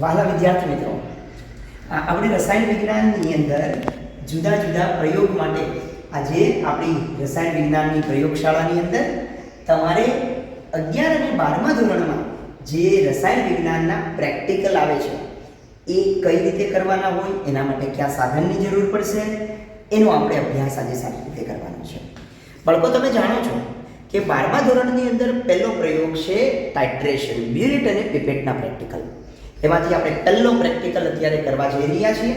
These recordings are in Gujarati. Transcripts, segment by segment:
વહાલા વિદ્યાર્થી મિત્રો આપણે રસાયણ વિજ્ઞાનની અંદર જુદા જુદા પ્રયોગ માટે આજે આપણી રસાયણ વિજ્ઞાનની પ્રયોગશાળાની અંદર તમારે અગિયાર અને બારમા ધોરણમાં જે રસાયણ વિજ્ઞાનના પ્રેક્ટિકલ આવે છે, એ કઈ રીતે કરવાના હોય, એના માટે કયા સાધનની જરૂર પડશે, એનો આપણે અભ્યાસ આજે સારી રીતે કરવાનો છે. બાળકો, તમે જાણો છો કે બારમા ધોરણની અંદર પહેલો પ્રયોગ છે ટાઇટ્રેશન બ્યુરેટ અને પિપેટના પ્રેક્ટિકલ એમાંથી આપણે પહેલો પ્રેક્ટિકલ અત્યારે કરવા જઈ રહ્યા છીએ.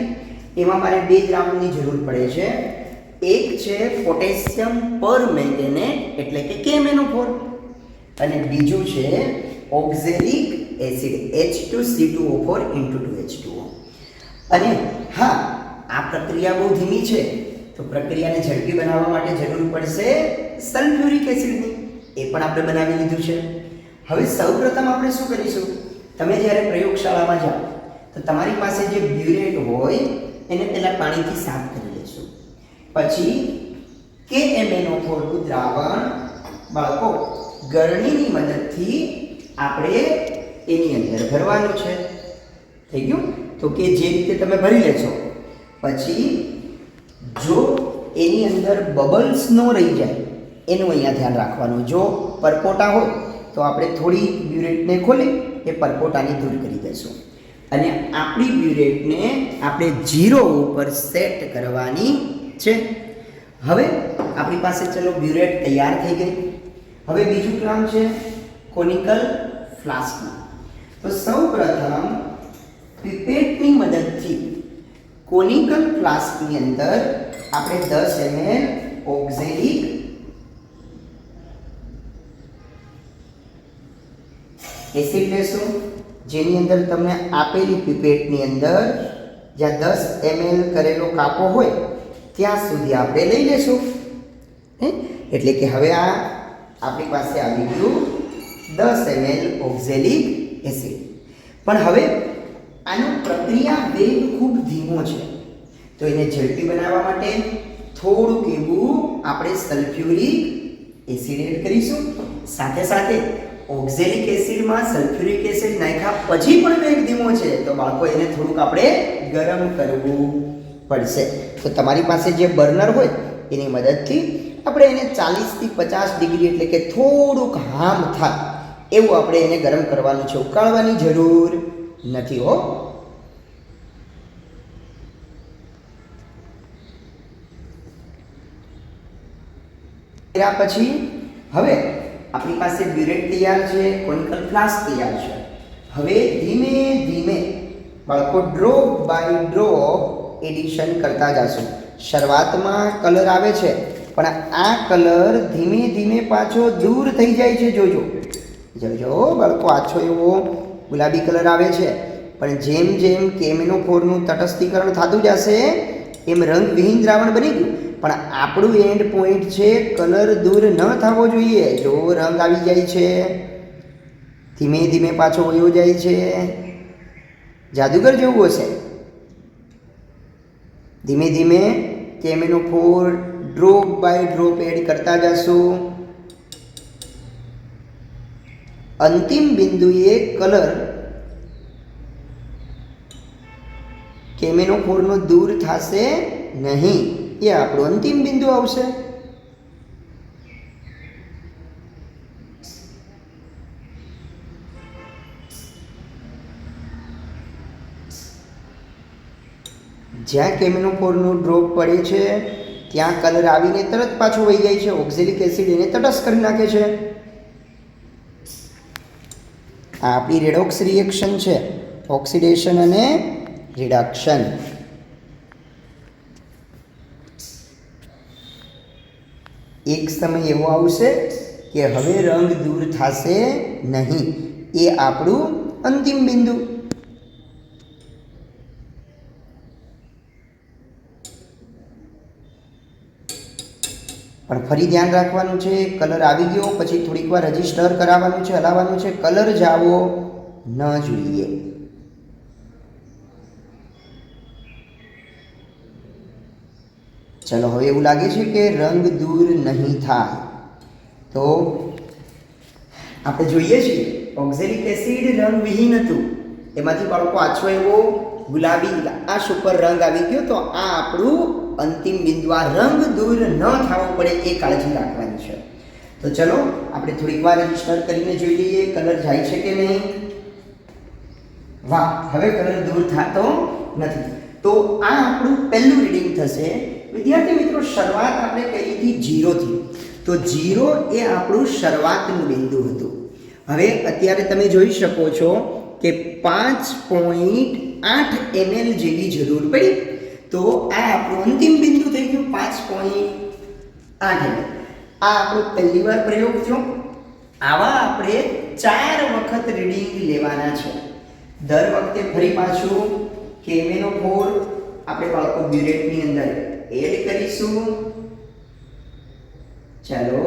એમાં મારે બે દ્રાવણની જરૂર પડે છે. એક છે પોટેશિયમ પર મેંગેનેટ એટલે કે કેમેનોફોર. અને બીજું છે ઓક્ઝેલિક એસિડ H2C2O4 2H2O અને હા, આ પ્રક્રિયા બહુ ધીમી છે, તો પ્રક્રિયાને ઝડપી બનાવવા માટે જરૂર પડશે સલ્ફ્યુરિક એસિડની. એ પણ આપણે બનાવી લીધું છે. હવે સૌપ્રથમ આપણે શું કરીશું? તમે જ્યારે પ્રયોગશાળામાં જાઓ, તો તમારી પાસે જે બ્યુરેટ હોય, એને પહેલાં પાણીથી સાફ કરી લેશું. પછી કે એમએનઓ દ્રાવણ બાળકો, ગરણીની મદદથી આપણે એની અંદર ભરવાનું છે. થઈ ગયું? તો કે જે રીતે તમે ભરી લેશો. પછી જો એની અંદર બબલ્સ ન રહી જાય, એનું અહીંયા ધ્યાન રાખવાનું. જો પરપોટા હોય તો આપણે થોડી બ્યુરેટને ખોલી એ પરપોટાને દૂર કરી દઈશું. અને આપણી બ્યુરેટને આપણે જીરો ઉપર સેટ કરવાની છે. હવે આપણી પાસે ચલો બ્યુરેટ તૈયાર થઈ ગઈ. હવે બીજું કામ છે કોનિકલ ફ્લાસ્કનું. તો સૌ પ્રથમ પીપેટની મદદથી કોનિકલ ફ્લાસ્કની અંદર આપણે દસ એમએલ ઓક્ઝેલિક એસિડ લેશું, જેની અંદર તમને આપેલી પીપેટની અંદર જ્યાં દસ એમએલ કરેલો કાપો હોય, ત્યાં સુધી આપણે લઈ લેશું. હે? એટલે કે હવે આ આપણી પાસે આવી ગયું દસ એમએલ ઓક્ઝેલિક એસિડ. પણ હવે આનો પ્રક્રિયા વેગ ખૂબ ધીમો છે. તો એને ઝડપી બનાવવા માટે થોડુંક એવું આપણે સલ્ફ્યુરિક એસિડ એડ કરીશું. સાથે સાથે ઓક્ઝેલિક એસિડમાં સલ્ફ્યુરિક એસિડ નાખ્યા પછી પણ વેગ ધીમો છે. તો બાળકો, એને થોડુંક આપણે ગરમ કરવું પડશે. તો તમારી પાસે જે બર્નર હોય, એની મદદથી આપણે એને ચાલીસથી પચાસ ડિગ્રી એટલે કે થોડુંક હામ થાય, એવું આપણે એને ગરમ કરવાનું છે. ઉકાળવાની જરૂર નથી, હો. ત્યાર પછી, હવે આપણી પાસે બ્યુરેટ તૈયાર છે કોનિકલ ફ્લાસ્ક તૈયાર છે. હવે ધીમે ધીમે બાળકો ડ્રોપ બાય ડ્રોપ એડિશન કરતા જશું. શરૂઆતમાં કલર આવે છે, પણ આ કલર ધીમે ધીમે પાછો દૂર થઈ જાય છે, જોજો. જોજો, બાળકો આછો એવો ગુલાબી કલર આવે છે. પણ જેમ જેમ કેમિનોફોરનું તટસ્થીકરણ થતું જશે, એમ રંગવિહીન દ્રાવણ બની ગયું. પણ આપણું એન્ડ પોઈન્ટ છે કલર દૂર ન થવો જોઈએ. જો રંગ આવી જાય છે, ધીમે ધીમે પાછો વયો જાય છે. જાદુગર જેવું હશે. ધીમે ધીમે કેમેનો four drop by drop add કરતા જશું. અંતિમ બિંદુએ કલર કેમેનો ફોરનો દૂર થશે નહીં. એ આપણું અંતિમ બિંદુ આવશે. જ્યાં કેમિનોફોરનું ડ્રોપ પડે છે, ત્યાં કલર આવીને તરત પાછો વહી જાય છે, ઓક્ઝેલિક એસિડ એને તટસ્થ કરી નાખે છે. આ આપણી રેડોક્સ રિએક્શન છે, ઓક્સિડેશન અને રિડક્શન. એક સમય એવો આવશે કે હવે રંગ દૂર થશે નહીં. એ આપણું અંતિમ બિંદુ. પણ ફરી ધ્યાન રાખવાનું છે, કલર આવી ગયો, પછી થોડીક વાર રજિસ્ટર કરાવવાનું છે, હલાવવાનું છે, કલર જાવો ન જોઈએ. ચલો, હવે એવું લાગે છે કે રંગ દૂર નહીં થાય. તો આપણે જોઈએ છીએ, ઓક્ઝેલિક એસિડ રંગવિહીન હતું. એમાંથી બાળકો આછો એવો ગુલાબી આશ ઉપર રંગ આવી ગયો, તો આ આપણું અંતિમ બિંદુ, આ રંગ દૂર ન થવો પડે એ કાળજી રાખવાની છે. તો ચલો, આપણે થોડીક વાર રજિસ્ટર કરીને જોઈ લઈએ, કલર જાય છે કે નહીં? વાહ, હવે કલર દૂર થતો નથી. તો આ આપણું પહેલું રીડિંગ થશે. વિદ્યાર્થી મિત્રો, શરૂઆત આપણે કરી હતી જીરોથી તો જીરો એ આપણું શરૂઆતનું બિંદુ હતું. હવે અત્યારે તમે જોઈ શકો છો કે પાંચ પોઈન્ટ આઠ એમએલ જેવી જરૂર પડી. તો આ આપણું અંતિમ બિંદુ થઈ ગયું, પાંચ પોઈન્ટ આઠ એમએલ આ આપણો પહેલી વાર પ્રયોગ થયો. આવા આપણે ચાર વખત રીડિંગ લેવાના છે. દર વખતે ફરી પાછું કેમેનો ફોર આપણે બાળકો બ્યુરેટની અંદર એડ કરીશું. ચાલો,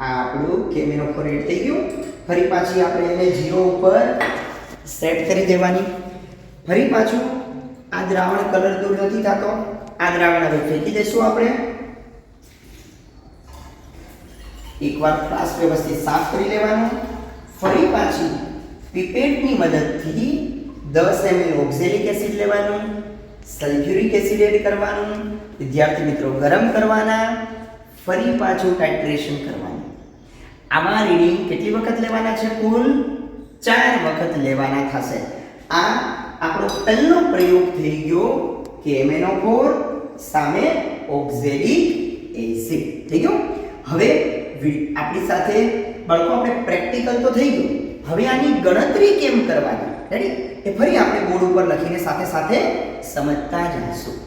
આ આપણું કેમેનો ફોર એડ થઈ ગયું. ફરી પાછી આપણે એને ઝીરો ઉપર સેટ કરી દેવાની. ફરી પાછું આ દ્રાવણ કલર દૂર નથી થતો. આ દ્રાવણ હવે ફેંકી દઈશું આપણે. એકવાર ફ્લાસ્ક વ્યવસ્થિત સાફ કરી લેવાનું. ફરી પાછી પીપેટની મદદથી દસ એમએલ ઓક્ઝેલિક એસિડ લેવાનું સલ્ફ્યુરિક એસિડ કરવાનું, વિદ્યાર્થી મિત્રો, ગરમ કરવાના, ફરી પાછું ટાઇટ્રેશન કરવાનું. આમાં રીડિંગ કેટલી વખત લેવાના છે કુલ? ચાર વખત લેવાના થશે. આ આપણો પહેલો પ્રયોગ થઈ ગયો કેમેનોફોર સામે ઓક્ઝેલિક એસિડ થઈ ગયો? હવે આપણી સાથે, બાળકો, આપણે પ્રેક્ટિકલ તો થઈ ગયું. હવે આની ગણતરી કેમ કરવાની? રેડી એ ફરી આપણે બોર્ડ ઉપર લખીને સાથે સાથે સમજતા જઈશું